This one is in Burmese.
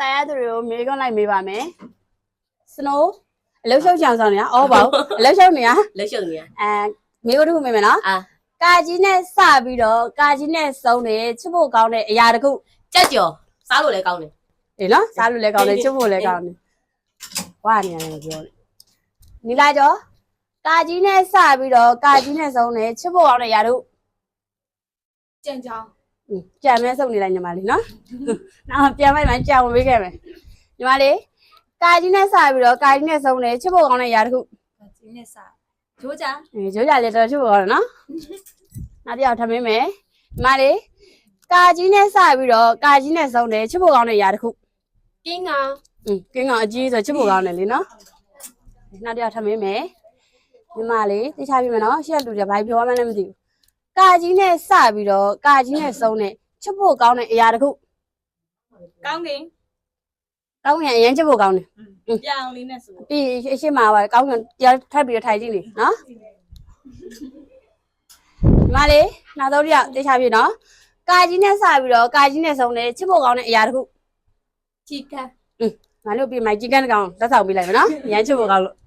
ဆိုင်ရသူတွေကိုမေးခွန်းလိုက်မေးပါမယ်စနိုးအလုံးရှုပ်ချောင်ဆောင်နေရအော်ပါဘူးအလုံးရှုပ်နေရလက်ရှုပ်နေရအဲမေးခွန်းတစ်ခုမေးမယ်နော်အာကာကြီးနဲ့စပြီးတော့ကာကြီးနဲ့စုံတယ်ချစ်ဖို့ကောင်းတဲ့အရာတစ်ခုကြက်ကြော်စားလို့လည်းကောင်းတယ်ဒီနော်စားလို့လည်းကောင်းတယ်ချစ်ဖို့လည်းကောင်းတယ်ဝါနေရတယ်ပြောတယ်နီလာကျော်ကာကြီးနဲ့စပြီးတော့ကာကြီးနဲ့စုံတယ်ချစ်ဖို့ကောင်းတဲ့အရာတို့ကြံကြောင်းอืม ကြံမဲစုံနေလိုက်ညီမလေးနော်နောက်ပြန်လိုက်မှကြံဝင်ပေးခဲ့မယ်ညီမလေးကာကြီးနဲ့စပြီးတော့ကာကြီးနဲ့စုံတယ်ချစ်ဖို့ကောင်းတဲ့အရာတစ်ခုဒီနေ့စဂျိုးကြအေးကြိုးကြလေတော်ချစ်ဖို့ကောင်းတယ်နော်နောက်တစ်ယောက်ထပ်မင်းမယ်ညီမလေးကာကြီးနဲ့စပြီးတော့ကာကြီးနဲ့စုံတယ်ချစ်ဖို့ကောင်းတဲ့အရာတစ်ခုကင်းကอืมကင်းကောင်အကြီးဆိုချစ်ဖို့ကောင်းတယ်လေနော်နောက်တစ်ယောက်ထပ်မင်းမယ်ညီမလေးသိချပြမယ်နော်ရှက်လူတွေဘာပြောမှန်းလည်းမသိဘူး ကာကြီးနဲ့စပြီးတော့ကာကြီးနဲ့စုံတယ်ချစ်ဖို့ကောင်းတဲ့အရာတစ်ခုကောင်းကင်ကောင်းရင်အရင်ချစ်ဖို့ကောင်းတယ်ပြောင်းလေးနဲ့ဆိုပြီးအရှိမပါကောင်းကင်တရားထပ်ပြီးတော့ထိုင်ကြည့်နေနော်ညီမလေးနောက်တော့တယောက်သိချပြနော်ကာကြီးနဲ့စပြီးတော့ကာကြီးနဲ့စုံတယ်ချစ်ဖို့ကောင်းတဲ့အရာတစ်ခုချီကန်ငါတို့ပြီးမိုက်ကြီးကန်ကောင်လက်ဆောင်ပေးလိုက်မယ်နော်အရင်ချစ်ဖို့ကောင်းလို့